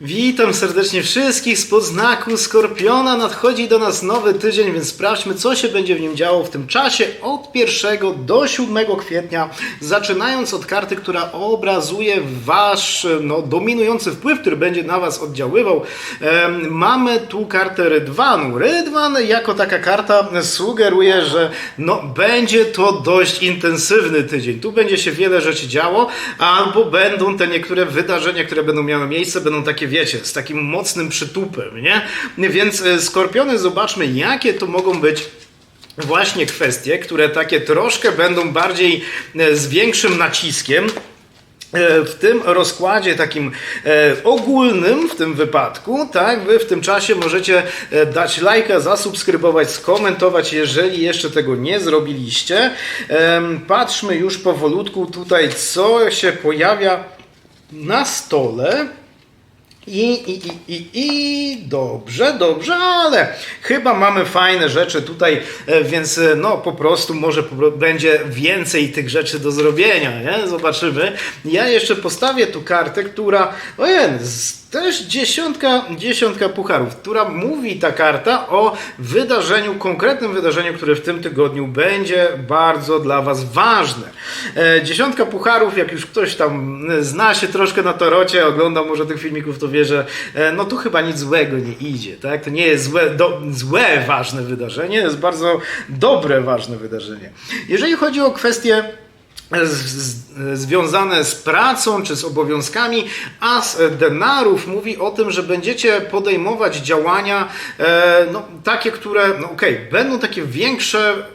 Witam serdecznie wszystkich spod znaku Skorpiona. Nadchodzi do nas nowy tydzień, więc sprawdźmy, co się będzie w nim działo w tym czasie od 1 do 7 kwietnia. Zaczynając od karty, która obrazuje wasz no, dominujący wpływ, który będzie na was oddziaływał. Mamy tu kartę Rydwanu. Rydwan jako taka karta sugeruje, że no, będzie to dość intensywny tydzień. Tu będzie się wiele rzeczy działo, albo będą te niektóre wydarzenia, które będą miały miejsce, będą takie, wiecie, z takim mocnym przytupem, nie? Więc e, skorpiony, zobaczmy, jakie to mogą być właśnie kwestie, które takie troszkę będą bardziej e, z większym naciskiem. E, W tym rozkładzie takim ogólnym w tym wypadku, tak, wy w tym czasie możecie dać lajka, zasubskrybować, skomentować, jeżeli jeszcze tego nie zrobiliście. Patrzmy już powolutku tutaj, co się pojawia na stole. I, i, i, i, I dobrze, dobrze, ale chyba mamy fajne rzeczy tutaj, e, więc e, no po prostu może będzie więcej tych rzeczy do zrobienia, nie? Zobaczymy. Ja jeszcze postawię tu kartę, która, ojej, z- też dziesiątka, dziesiątka pucharów, która mówi ta karta o wydarzeniu, konkretnym wydarzeniu, które w tym tygodniu będzie bardzo dla Was ważne. E, dziesiątka pucharów, jak już ktoś tam e, zna się troszkę na tarocie, ogląda może tych filmików, to wie, że e, no tu chyba nic złego nie idzie, tak? To nie jest złe, do, złe ważne wydarzenie, to jest bardzo dobre ważne wydarzenie. Jeżeli chodzi o kwestię z, związane z pracą czy z obowiązkami, a z denarów mówi o tym, że będziecie podejmować działania e, no, takie, które, no okej, będą takie większe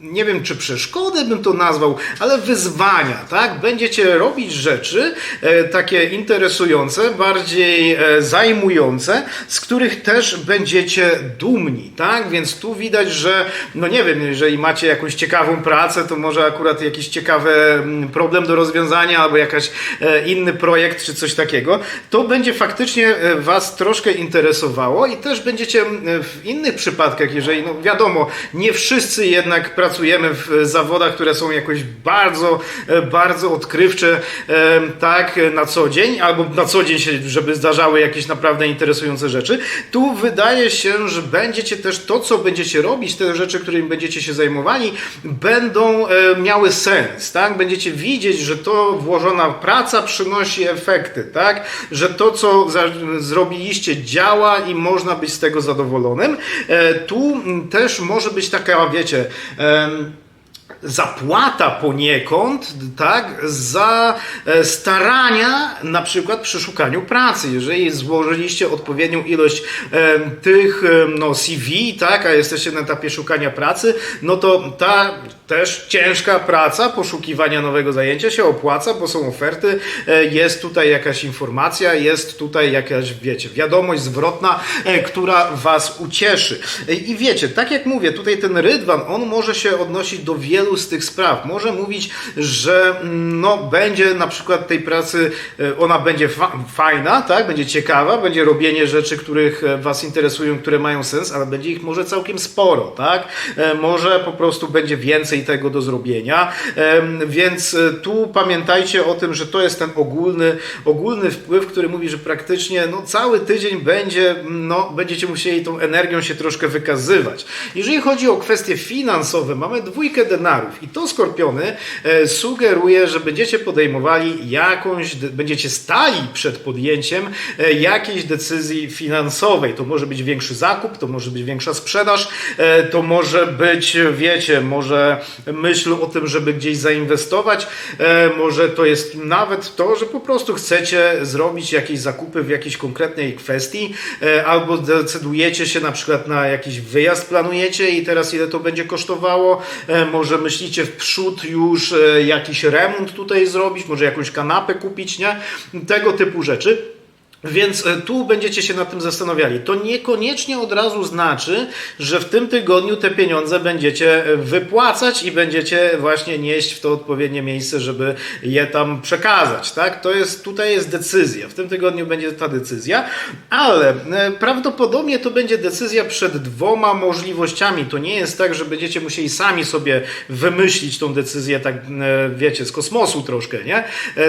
nie wiem czy przeszkody bym to nazwał, ale wyzwania, tak? Będziecie robić rzeczy e, takie interesujące, bardziej e, zajmujące, z których też będziecie dumni, tak? Więc tu widać, że no nie wiem, jeżeli macie jakąś ciekawą pracę, to może akurat jakiś ciekawy mm, problem do rozwiązania albo jakaś e, inny projekt czy coś takiego, to będzie faktycznie e, was troszkę interesowało i też będziecie mm, w innych przypadkach, jeżeli no wiadomo, nie wszyscy jednak pracujemy w zawodach, które są jakoś bardzo, e, bardzo odkrywcze, e, tak, e, na co dzień, albo na co dzień się, żeby zdarzały jakieś naprawdę interesujące rzeczy. Tu wydaje się, że będziecie też to, co będziecie robić, te rzeczy, którymi będziecie się zajmowali, będą miały sens, tak? Będziecie widzieć, że to włożona praca przynosi efekty, tak? Że to, co zrobiliście, działa i można być z tego zadowolonym. Tu też może być taka, wiecie, em, zapłata poniekąd, tak, za e, starania na przykład przy szukaniu pracy. Jeżeli złożyliście odpowiednią ilość e, tych e, no, CV, tak, a jesteście na etapie szukania pracy, no to ta też ciężka praca poszukiwania nowego zajęcia się opłaca, bo są oferty, e, jest tutaj jakaś informacja, jest tutaj jakaś, wiecie, wiadomość zwrotna, e, która was ucieszy. E, I wiecie, tak jak mówię, tutaj ten rydwan, on może się odnosić do wielu z tych spraw. Może mówić, że mm, no, będzie na przykład tej pracy, e, ona będzie fa fajna, tak, będzie ciekawa, będzie robienie rzeczy, których e, was interesują, które mają sens, ale będzie ich może całkiem sporo, tak? E, Może po prostu będzie więcej tego do zrobienia, więc tu pamiętajcie o tym, że to jest ten ogólny, ogólny wpływ, który mówi, że praktycznie no, cały tydzień będzie, no, będziecie musieli tą energią się troszkę wykazywać. Jeżeli chodzi o kwestie finansowe, mamy dwójkę denarów i to Skorpiony e, sugeruje, że będziecie podejmowali jakąś, będziecie stali przed podjęciem e, jakiejś decyzji finansowej. To może być większy zakup, to może być większa sprzedaż, e, to może być, wiecie, może myśl o tym, żeby gdzieś zainwestować, może to jest nawet to, że po prostu chcecie zrobić jakieś zakupy w jakiejś konkretnej kwestii, albo decydujecie się na przykład na jakiś wyjazd, planujecie i teraz ile to będzie kosztowało, e, myślicie w przód już e, jakiś remont tutaj zrobić, może jakąś kanapę kupić, nie? Tego typu rzeczy. Więc e, tu będziecie się nad tym zastanawiali. To niekoniecznie od razu znaczy, że w tym tygodniu te pieniądze będziecie e, wypłacać i będziecie właśnie nieść w to odpowiednie miejsce, żeby je tam przekazać. Tak? To jest, tutaj jest decyzja. W tym tygodniu będzie ta decyzja, ale e, prawdopodobnie to będzie decyzja przed dwoma możliwościami. To nie jest tak, że będziecie musieli sami sobie wymyślić tą decyzję, tak wiecie, z kosmosu troszkę, nie?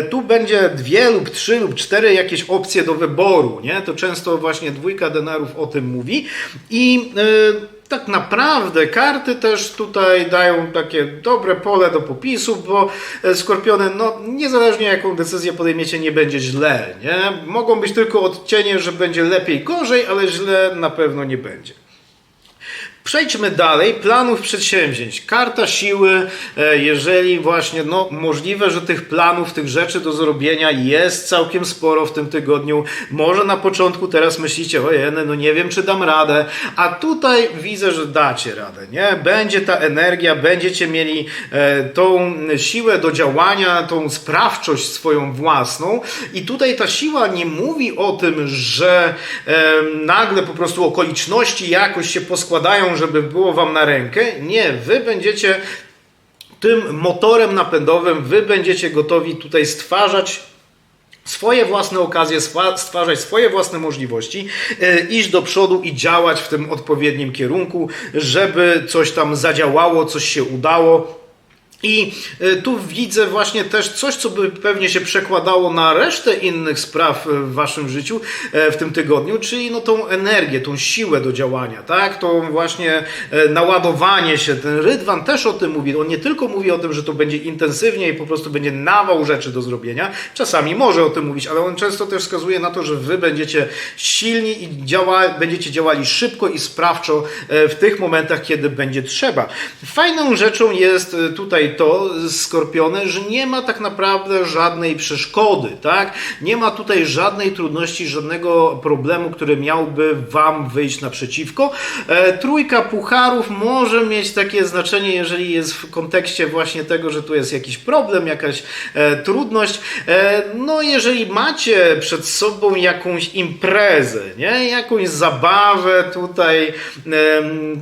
Tu będzie dwie lub trzy lub cztery jakieś opcje do wyboru, nie? To często właśnie dwójka denarów o tym mówi i e, tak naprawdę karty też tutaj dają takie dobre pole do popisów, bo e, skorpiony, no niezależnie jaką decyzję podejmiecie, nie będzie źle, nie? Mogą być tylko odcienie, że będzie lepiej, gorzej, ale źle na pewno nie będzie. Przejdźmy dalej. Planów przedsięwzięć. Karta siły, e, jeżeli właśnie, no możliwe, że tych planów, tych rzeczy do zrobienia jest całkiem sporo w tym tygodniu. Może na początku teraz myślicie, ojej, no nie wiem, czy dam radę, a tutaj widzę, że dacie radę, nie? Będzie ta energia, będziecie mieli e, tą siłę do działania, tą sprawczość swoją własną i tutaj ta siła nie mówi o tym, że e, nagle po prostu okoliczności jakoś się poskładają, żeby było wam na rękę. Nie, wy będziecie tym motorem napędowym, wy będziecie gotowi tutaj stwarzać swoje własne okazje, stwarzać swoje własne możliwości, e, iść do przodu i działać w tym odpowiednim kierunku, żeby coś tam zadziałało, coś się udało. I e, tu widzę właśnie też coś, co by pewnie się przekładało na resztę innych spraw w waszym życiu e, w tym tygodniu, czyli no tą energię, tą siłę do działania, tak? To właśnie e, naładowanie się. Ten Rydwan też o tym mówi. On nie tylko mówi o tym, że to będzie intensywnie i po prostu będzie nawał rzeczy do zrobienia. Czasami może o tym mówić, ale on często też wskazuje na to, że wy będziecie silni i działa, będziecie działali szybko i sprawczo w tych momentach, kiedy będzie trzeba. Fajną rzeczą jest tutaj to, Skorpiony, że nie ma tak naprawdę żadnej przeszkody, tak? Nie ma tutaj żadnej trudności, żadnego problemu, który miałby Wam wyjść naprzeciwko. E, trójka pucharów może mieć takie znaczenie, jeżeli jest w kontekście właśnie tego, że tu jest jakiś problem, jakaś e, trudność. E, no, jeżeli macie przed sobą jakąś imprezę, nie? Jakąś zabawę tutaj, e,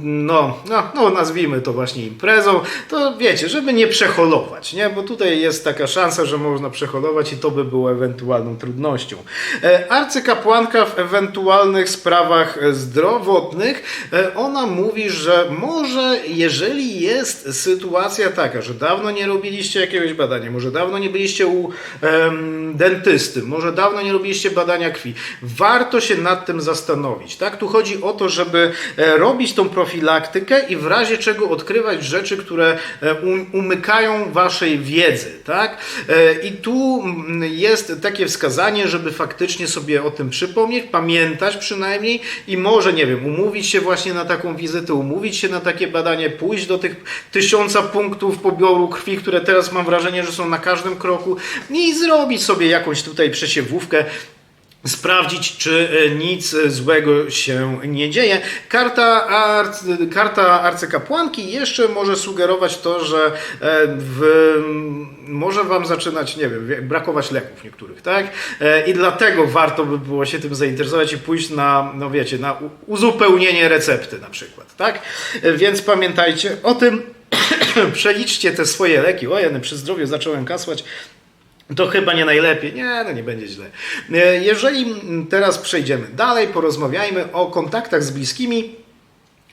no, no, no, nazwijmy to właśnie imprezą, to wiecie, żeby nie przeholować, nie? bo tutaj jest taka szansa, że można przeholować i to by było ewentualną trudnością. E, arcykapłanka w ewentualnych sprawach zdrowotnych, e, ona mówi, że może jeżeli jest sytuacja taka, że dawno nie robiliście jakiegoś badania, może dawno nie byliście u um, dentysty, może dawno nie robiliście badania krwi, warto się nad tym zastanowić. Tak? Tu chodzi o to, żeby e, robić tą profilaktykę i w razie czego odkrywać rzeczy, które um, umykają waszej wiedzy, tak? E, I tu mm, jest takie wskazanie, żeby faktycznie sobie o tym przypomnieć, pamiętać przynajmniej i może, nie wiem, umówić się właśnie na taką wizytę, umówić się na takie badanie, pójść do tych tysiąca punktów pobioru krwi, które teraz mam wrażenie, że są na każdym kroku i zrobić sobie jakąś tutaj przesiewówkę, sprawdzić, czy e, nic złego się nie dzieje. Karta, karta arcykapłanki jeszcze może sugerować to, że e, w, może Wam zaczynać, nie wiem, brakować leków niektórych, tak? E, I dlatego warto by było się tym zainteresować i pójść na, no wiecie, na uzupełnienie recepty na przykład, tak? Więc pamiętajcie o tym, przeliczcie te swoje leki. O, ja przy zdrowiu zacząłem kasłać. To chyba nie najlepiej. Nie, no nie będzie źle. E, jeżeli teraz przejdziemy dalej, porozmawiajmy o kontaktach z bliskimi,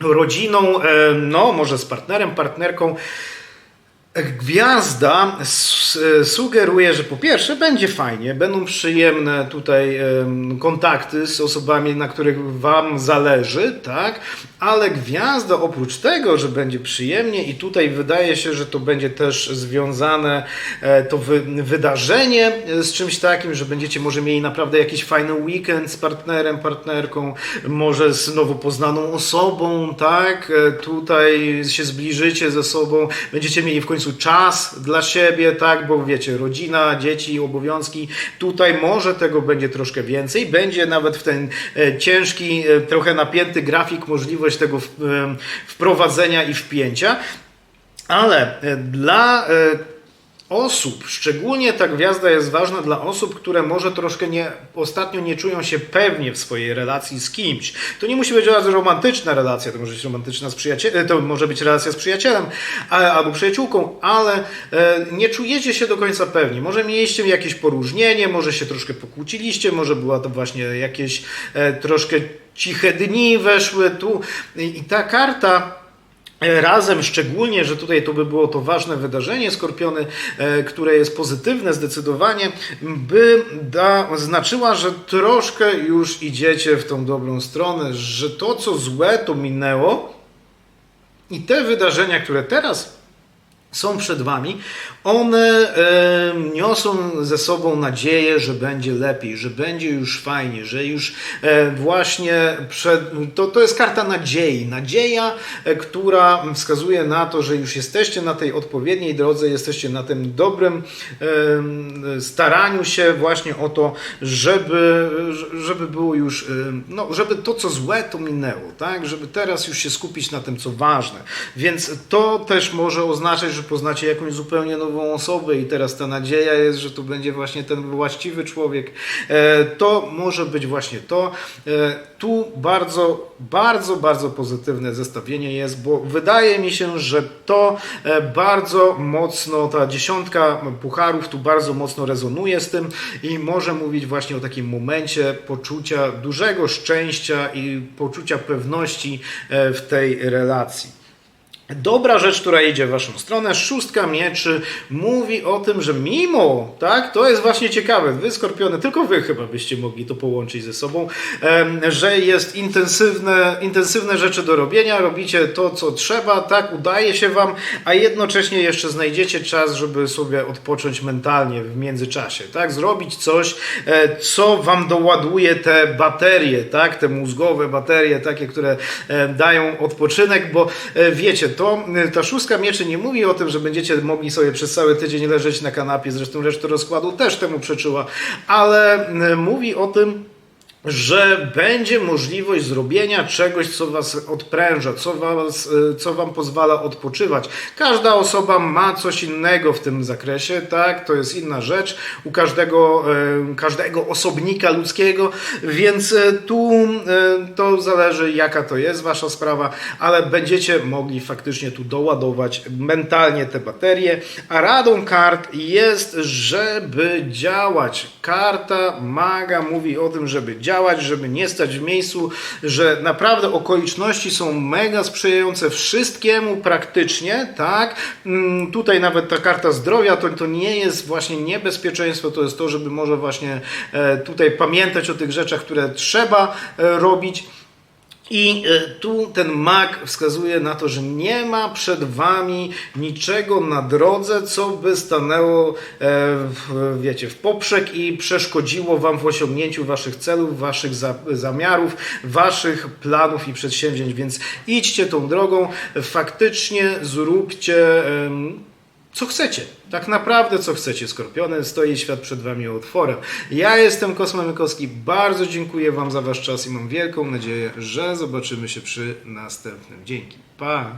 rodziną, e, no może z partnerem, partnerką. Gwiazda sugeruje, że po pierwsze będzie fajnie, będą przyjemne tutaj kontakty z osobami, na których Wam zależy, tak? Ale gwiazda oprócz tego, że będzie przyjemnie i tutaj wydaje się, że to będzie też związane e, to wy, wydarzenie z czymś takim, że będziecie może mieli naprawdę jakiś fajny weekend z partnerem, partnerką, może z nowo poznaną osobą, tak? E, tutaj się zbliżycie ze sobą, będziecie mieli w końcu końcu czas dla siebie, tak, bo wiecie, rodzina, dzieci, obowiązki, tutaj może tego będzie troszkę więcej, będzie nawet w ten e, ciężki, e, trochę napięty grafik możliwość tego e, wprowadzenia i wpięcia, ale dla osób, szczególnie ta gwiazda jest ważna dla osób, które może troszkę nie, ostatnio nie czują się pewnie w swojej relacji z kimś. To nie musi być romantyczna relacja, to może być romantyczna z przyjacielem, to może być relacja z przyjacielem albo przyjaciółką, ale e, nie czujecie się do końca pewni. Może mieliście jakieś poróżnienie, może się troszkę pokłóciliście, może była to właśnie jakieś e, troszkę ciche dni weszły tu i ta karta razem, szczególnie, że tutaj to by było to ważne wydarzenie Skorpiony, e, które jest pozytywne zdecydowanie, by da, znaczyła, że troszkę już idziecie w tą dobrą stronę, że to, co złe, to minęło i te wydarzenia, które teraz są przed Wami, one e, niosą ze sobą nadzieję, że będzie lepiej, że będzie już fajnie, że już e, właśnie przed, to, to jest karta nadziei. Nadzieja, e, która wskazuje na to, że już jesteście na tej odpowiedniej drodze, jesteście na tym dobrym e, staraniu się właśnie o to, żeby, żeby było już, e, no, żeby to, co złe, to minęło, tak? Żeby teraz już się skupić na tym, co ważne. Więc to też może oznaczać, że poznacie jakąś zupełnie nową osobę i teraz ta nadzieja jest, że to będzie właśnie ten właściwy człowiek. E, To może być właśnie to. E, Tu bardzo, bardzo, bardzo pozytywne zestawienie jest, bo wydaje mi się, że to e, bardzo mocno, ta dziesiątka pucharów tu bardzo mocno rezonuje z tym i może mówić właśnie o takim momencie poczucia dużego szczęścia i poczucia pewności w tej relacji. Dobra rzecz, która idzie w waszą stronę, szóstka mieczy, mówi o tym, że mimo, tak, to jest właśnie ciekawe, wy skorpiony, tylko wy chyba byście mogli to połączyć ze sobą, że jest intensywne, intensywne rzeczy do robienia, robicie to, co trzeba, tak, udaje się wam, a jednocześnie jeszcze znajdziecie czas, żeby sobie odpocząć mentalnie w międzyczasie, tak, zrobić coś, e, co wam doładuje te baterie, tak, te mózgowe baterie, takie, które e, dają odpoczynek, bo e, wiecie, to e, ta szóstka mieczy nie mówi o tym, że będziecie mogli sobie przez cały tydzień leżeć na kanapie, zresztą resztę rozkładu też temu przeczyła, ale e, mówi o tym, że będzie możliwość zrobienia czegoś, co was odpręża, co, was, e, co wam pozwala odpoczywać. Każda osoba ma coś innego w tym zakresie, tak? To jest inna rzecz u każdego, e, każdego osobnika ludzkiego, więc e, tu to zależy, jaka to jest wasza sprawa, ale będziecie mogli faktycznie tu doładować mentalnie te baterie. A radą kart jest, żeby działać. Karta maga mówi o tym, żeby działać, żeby nie stać w miejscu, że naprawdę okoliczności są mega sprzyjające wszystkiemu praktycznie, tak? Mm, Tutaj nawet ta karta zdrowia to, to nie jest właśnie niebezpieczeństwo, to jest to, żeby może właśnie e, tutaj pamiętać o tych rzeczach, które trzeba e, robić. I e, tu ten mag wskazuje na to, że nie ma przed wami niczego na drodze, co by stanęło e, w, wiecie, w poprzek i przeszkodziło wam w osiągnięciu waszych celów, waszych za, zamiarów, waszych planów i przedsięwzięć. Więc idźcie tą drogą, faktycznie zróbcie. Co chcecie. Tak naprawdę co chcecie, Skorpiony. Stoi świat przed Wami otworem. Ja jestem Kosmo Mykowski. Bardzo dziękuję Wam za Wasz czas i mam wielką nadzieję, że zobaczymy się przy następnym. Dzięki. Pa!